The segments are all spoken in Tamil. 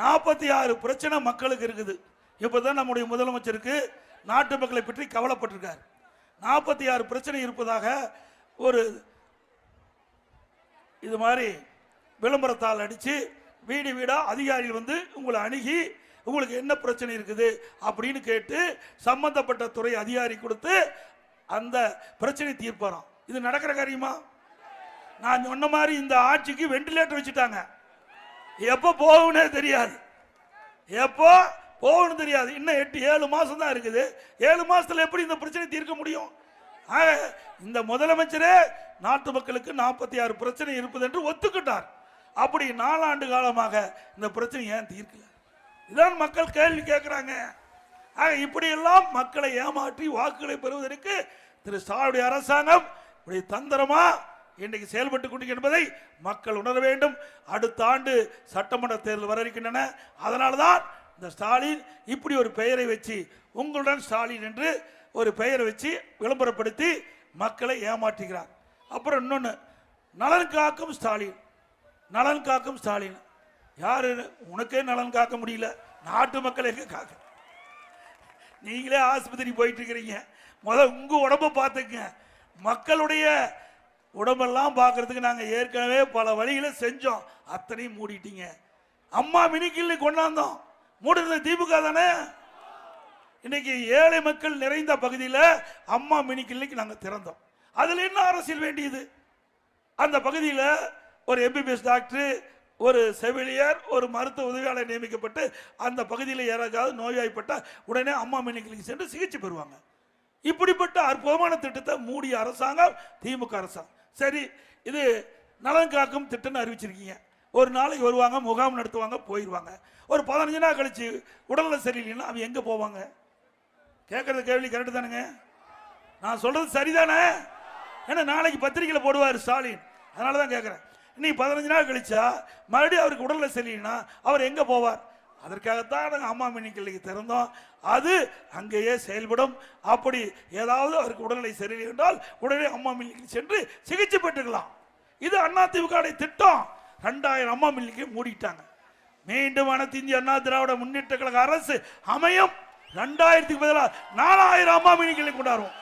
நாற்பத்தி ஆறு பிரச்சனை மக்களுக்கு இருக்குது. இப்பதான் நம்முடைய முதலமைச்சருக்கு நாட்டு மக்களை பற்றி கவலைப்பட்டிருக்கார். நாற்பத்தி ஆறு பிரச்சனை இருப்பதாக ஒரு இது மாதிரி விளம்பரத்தால் அடித்து வீடு வீடாக அதிகாரிகள் வந்து உங்களை அணுகி உங்களுக்கு என்ன பிரச்சனை இருக்குது? அப்படின்னு கேட்டு சம்பந்தப்பட்ட துறை அதிகாரி கொடுத்து அந்த பிரச்சனை தீர்ப்பாராம். இது நடக்கிற காரியமா? நான் சொன்ன மாதிரி இந்த ஆட்சிக்கு வெண்டிலேட்டர் வச்சுட்டாங்க. எப்போ போகும்னே தெரியாது. எப்போ போகணும் தெரியாது. இன்னும் எட்டு ஏழு மாதம் தான் இருக்குது. ஏழு மாதத்தில் எப்படி இந்த பிரச்சனை தீர்க்க முடியும்? ஆக இந்த முதலமைச்சரே நாட்டு மக்களுக்கு நாற்பத்தி ஆறு பிரச்சனை இருப்பது என்று ஒத்துக்கிட்டார். அப்படி நாலாண்டு காலமாக இந்த பிரச்சனை ஏன் தீர்க்கல? இதான் மக்கள் கேள்வி கேட்குறாங்க. ஆக இப்படியெல்லாம் மக்களை ஏமாற்றி வாக்குகளை பெறுவதற்கு திரு ஸ்டாலினுடைய அரசாங்கம் இப்படி தந்திரமாக இன்றைக்கு செயல்பட்டு கொண்டு என்பதை மக்கள் உணர வேண்டும். அடுத்த ஆண்டு சட்டமன்ற தேர்தல் வர இருக்கின்றன. அதனால தான் இந்த ஸ்டாலின் இப்படி ஒரு பெயரை வச்சு உங்களுடன் ஸ்டாலின் என்று ஒரு பெயரை வச்சு விளம்பரப்படுத்தி மக்களை ஏமாற்றுகிறார். அப்புறம் இன்னொன்று நலன் காக்கும் ஸ்டாலின். நலன் காக்கும் ஸ்டாலின். யாரு? உனக்கே நலன் காக்க முடியல. நாட்டு மக்களை காக்க? நீங்களே ஆஸ்பத்திரி போயிட்டு இருக்கிறீங்க. முத உங்கள் உடம்ப பார்த்துக்குங்க. மக்களுடைய உடம்பெல்லாம் பார்க்கறதுக்கு நாங்கள் ஏற்கனவே பல வழிகளை செஞ்சோம். அத்தனையும் மூடிட்டீங்க. அம்மா மினிக்கிள்ளி கொண்டாந்தோம். மூடுறது திமுக தானே? இன்னைக்கு ஏழை மக்கள் நிறைந்த பகுதியில் அம்மா மினி நாங்கள் திறந்தோம். அதில் என்ன அரசியல் வேண்டியது? அந்த பகுதியில் ஒரு எம்பிபிஎஸ் டாக்டர் ஒரு செவிலியர் ஒரு மருத்துவ உதவியாளர் நியமிக்கப்பட்டு அந்த பகுதியில் யாராவது நோய்வாய்ப்பட்டால் உடனே அம்மா மினி சென்று சிகிச்சை பெறுவாங்க. இப்படிப்பட்ட அற்புதமான திட்டத்தை மூடிய அரசாங்கம் திமுக அரசாங்கம். சரி இது நலன் காக்கும் திட்டம்னு அறிவிச்சிருக்கீங்க. ஒரு நாளைக்கு வருவாங்க முகாம் நடத்துவாங்க போயிடுவாங்க ஒரு பதினஞ்சு நாள் கழிச்சு உடல்நல சரியில்லைன்னா அவன் எங்கே போவாங்க? கேட்குறது கேள்வி கரெக்டு தானுங்க. நான் சொல்கிறது சரிதானே? ஏன்னா நாளைக்கு பத்திரிக்கையில் போடுவார் ஸ்டாலின். அதனால தான் கேட்குறேன் இன்னைக்கு பதினஞ்சு நாள் கழிச்சா மறுபடியும் அவருக்கு உடல்நிலை சரியில்லைன்னா அவர் எங்கே போவார்? அதற்காகத்தான் நாங்கள் அம்மா மினி திறந்தோம். அது அங்கேயே செயல்படும். அப்படி ஏதாவது அவருக்கு உடல்நிலை சரியில்லை என்றால் உடனே அம்மா மில்லிக்கு சென்று சிகிச்சை பெற்றுக்கலாம். இது அதிமுக வுடைய திட்டம். ரெண்டாயிரம் அம்மா மில்லிக்கு மூடிட்டாங்க. மீண்டும் அனைத்து இந்திய அண்ணா திராவிட முன்னேற்ற கழக அரசு அமையும். ரெண்டாயிரத்துக்கு பதிலாக நாலாயிரம் அம்மா மினிக்கலை கொண்டாடுவோம்.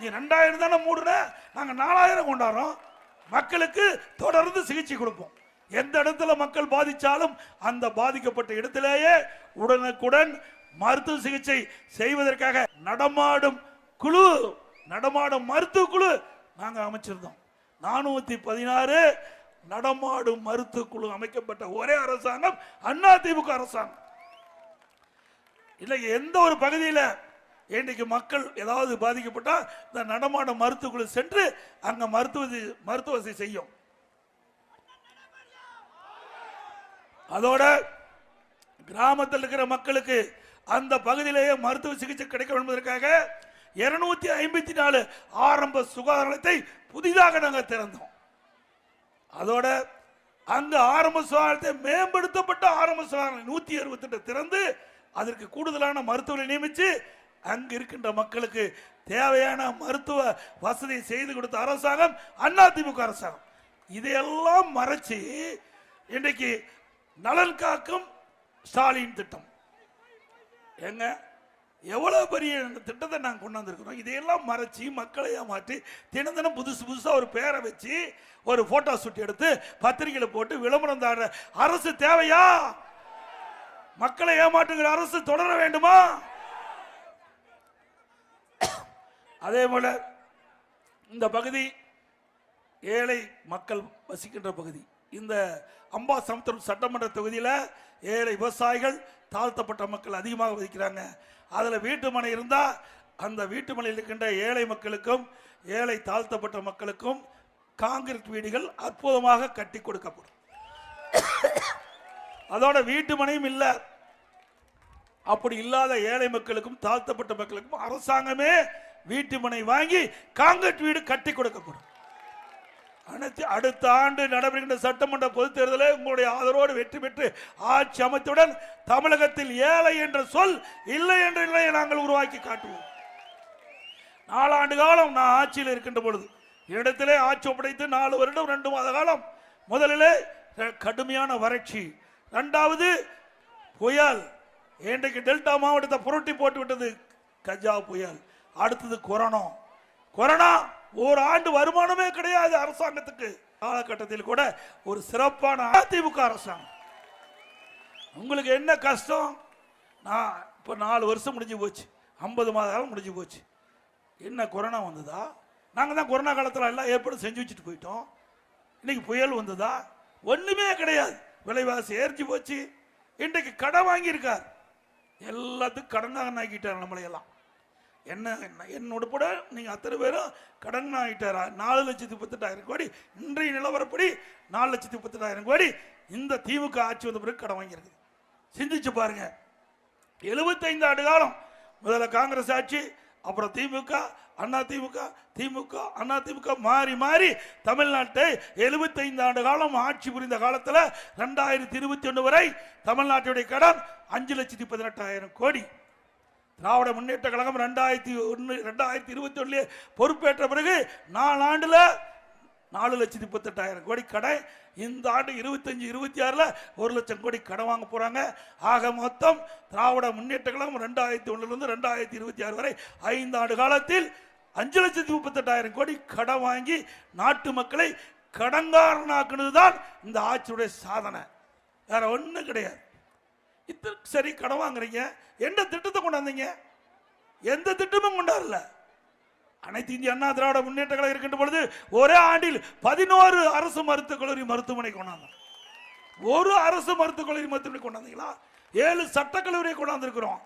நீ ரெண்டாயிரம் தானே மூடுன நாங்கள் நாலாயிரம் கொண்டாடுறோம். மக்களுக்கு தொடர்ந்து சிகிச்சை கொடுப்போம். எந்த இடத்துல மக்கள் பாதிச்சாலும் அந்த பாதிக்கப்பட்ட இடத்திலேயே உடனுக்குடன் மருத்துவ சிகிச்சை செய்வதற்காக நடமாடும் குழு நடமாடும் மருத்துவ குழு நாங்கள் அமைச்சிருந்தோம். நானூத்தி பதினாறு நடமாடும் மருத்துவ குழு அமைக்கப்பட்ட ஒரே அரசாங்கம் அண்ணா திமுக அரசாங்கம். இன்னைக்கு எந்த ஒரு பகுதியில் இன்றைக்கு மக்கள் ஏதாவது பாதிக்கப்பட்டால் இந்த நடமாட மருத்துவக்குழு சென்று அங்கே மருத்துவ மருத்துவ வசதி செய்யும். அதோட கிராமத்தில் இருக்கிற மக்களுக்கு அந்த பகுதியிலேயே மருத்துவ சிகிச்சை கிடைக்க என்பதற்காக இருநூத்தி ஐம்பத்தி நாலு ஆரம்ப சுகாதார நிலையத்தை புதிதாக நாங்கள் திறந்தோம். அதோட அந்த ஆரம்ப சுகாதாரத்தை மேம்படுத்தப்பட்ட ஆரம்ப சுகாதார நூத்தி அறுபத்தி திறந்து அதற்கு கூடுதலான மருத்துவரை நியமித்து அங்கு இருக்கின்ற மக்களுக்கு தேவையான மருத்துவ வசதி செய்து கொடுத்த அரசாங்கம் அதிமுக அரசாங்கம். இதையெல்லாம் மறைச்சு இன்றைக்கு நலன் காக்கும் ஸ்டாலின் திட்டம். ஏங்க எவ்வளவு பெரிய திட்டத்தை நாங்கள் கொண்டு வந்திருக்கிறோம்? இதையெல்லாம் மறைச்சி மக்களை ஏமாற்றி தினம் தினம் புதுசு புதுசாக ஒரு பேரை வச்சு ஒரு போட்டோ ஷூட் எடுத்து பத்திரிகையில் போட்டு விளம்பரம் தாடுற அரசு தேவையா? மக்களை ஏமாற்றுகிற அரசு தொடர வேண்டுமா? அதே போல இந்த பகுதி ஏழை மக்கள் வசிக்கின்ற பகுதி. இந்த அம்பா சமுத்திரம் சட்டமன்ற தொகுதியில் ஏழை விவசாயிகள் தாழ்த்தப்பட்ட மக்கள் அதிகமாக விதிக்கிறாங்க அதில் வீட்டு மனை இருந்தால் அந்த வீட்டு மனையில் இருக்கின்ற ஏழை மக்களுக்கும் ஏழை தாழ்த்தப்பட்ட மக்களுக்கும் காங்கிரீட் வீடுகள் அற்புதமாக கட்டி கொடுக்கப்படும். அதோட வீட்டு மனையும் இல்லை. அப்படி இல்லாத ஏழை மக்களுக்கும் தாழ்த்தப்பட்ட மக்களுக்கும் அரசாங்கமே வீட்டு மனை வாங்கி காங்கிரீட் வீடு கட்டி கொடுக்கப்படும். அனைத்து அடுத்த ஆண்டு நடைபெறுகின்ற சட்டமன்ற பொதுத் தேர்தலில் உங்களுடைய ஆதரவோடு வெற்றி பெற்று ஆட்சி அமைத்துடன் தமிழகத்தில் ஏழை என்ற சொல் இல்லை என்ற நிலையை நாங்கள் உருவாக்கி காட்டுவோம். நாலாண்டு காலம் நான் ஆட்சியில் இருக்கின்ற பொழுது இடத்திலே ஆட்சி ஒப்படைத்து நாலு வருடம் ரெண்டு மாத காலம். முதலிலே கடுமையான வறட்சி. ரெண்டாவது புயல். இன்றைக்கு டெல்டா மாவட்டத்தை புரட்டி போட்டு விட்டது கஜா புயல். அடுத்தது கொரோனா. கொரோனா ஒரு ஆண்டு வருமானமே கிடையாது அரசாங்கத்துக்கு. காலகட்டத்தில் கூட ஒரு சிறப்பான அதிமுக அரசாங்கம். உங்களுக்கு என்ன கஷ்டம்? நான் இப்போ நாலு வருஷம் முடிஞ்சு போச்சு. ஐம்பது மாத காலம் முடிஞ்சு போச்சு. என்ன கொரோனா வந்ததா? நாங்கள் தான் கொரோனா காலத்தில் எல்லாம் ஏற்பாடு செஞ்சு வச்சுட்டு போயிட்டோம். இன்னைக்கு புயல் வந்ததா? ஒன்றுமே கிடையாது. விலைவாசி ஏறிச்சு போச்சு. இன்றைக்கு கடன் வாங்கியிருக்கார். எல்லாத்துக்கும் கடன் ஆக்கிட்டார் நம்மளையெல்லாம். என்ன என்னோட கூட நீங்கள் அத்தனை பேரும் கடன் ஆகிட்டாரா நாலு லட்சத்தி முப்பத்தெட்டாயிரம் கோடி. இன்றைய நிலவரப்படி நாலு லட்சத்தி முப்பத்தெட்டாயிரம் கோடி இந்த திமுக ஆட்சி வந்த பிறகு கடன் வாங்கியிருக்கு. சிந்திச்சு பாருங்க. எழுபத்தைந்து ஆண்டு காலம் முதல்ல காங்கிரஸ் ஆட்சி அப்புறம் திமுக அண்ணா திமுக திமுக அண்ணா திமுக மாறி மாறி தமிழ்நாட்டை எழுபத்தைந்து ஆண்டு காலம் ஆட்சி புரிந்த காலத்தில் ரெண்டாயிரத்தி இருபத்தி ஒன்று வரை தமிழ்நாட்டுடைய கடன் அஞ்சு லட்சத்தி பதினெட்டாயிரம் கோடி. திராவிட முன்னேற்ற கழகம் ரெண்டாயிரத்தி ஒன்று ரெண்டாயிரத்தி இருபத்தி ஒன்றுல பொறுப்பேற்ற பிறகு நாலு ஆண்டில் நாலு லட்சத்தி முப்பத்தெட்டாயிரம் கோடி கடன் இந்த ஆண்டு இருபத்தஞ்சி இருபத்தி ஆறில் ஒரு லட்சம் கோடி கடன் வாங்க போகிறாங்க ஆக மொத்தம் திராவிட முன்னேற்ற கழகம் ரெண்டாயிரத்தி ஒன்றுலேருந்து ரெண்டாயிரத்தி இருபத்தி ஆறு வரை ஐந்து ஆண்டு காலத்தில் அஞ்சு லட்சத்தி முப்பத்தெட்டாயிரம் கோடி கடன் வாங்கி நாட்டு மக்களை கடங்காரனாக்குனது தான் இந்த ஆட்சியுடைய சாதனை. வேற ஒன்றும் கிடையாது. இத்தனை சரி கடன் வாங்குறீங்க? எந்த திட்டத்தை கொண்டாந்தீங்க எந்த திட்டமும் கொண்டாடல அனைத்து இந்திய அண்ணா திராவிட முன்னேற்ற கழகம் இருக்கின்ற பொழுது ஒரே ஆண்டில் பதினோரு அரசு மருத்துவக் கல்லூரி மருத்துவமனை கொண்டாந்தோம் ஒரு அரசு மருத்துவக் கல்லூரி மருத்துவமனை கொண்டாந்தீங்களா ஏழு சட்டக்கல்லூரியை கொண்டாந்துருக்கிறோம்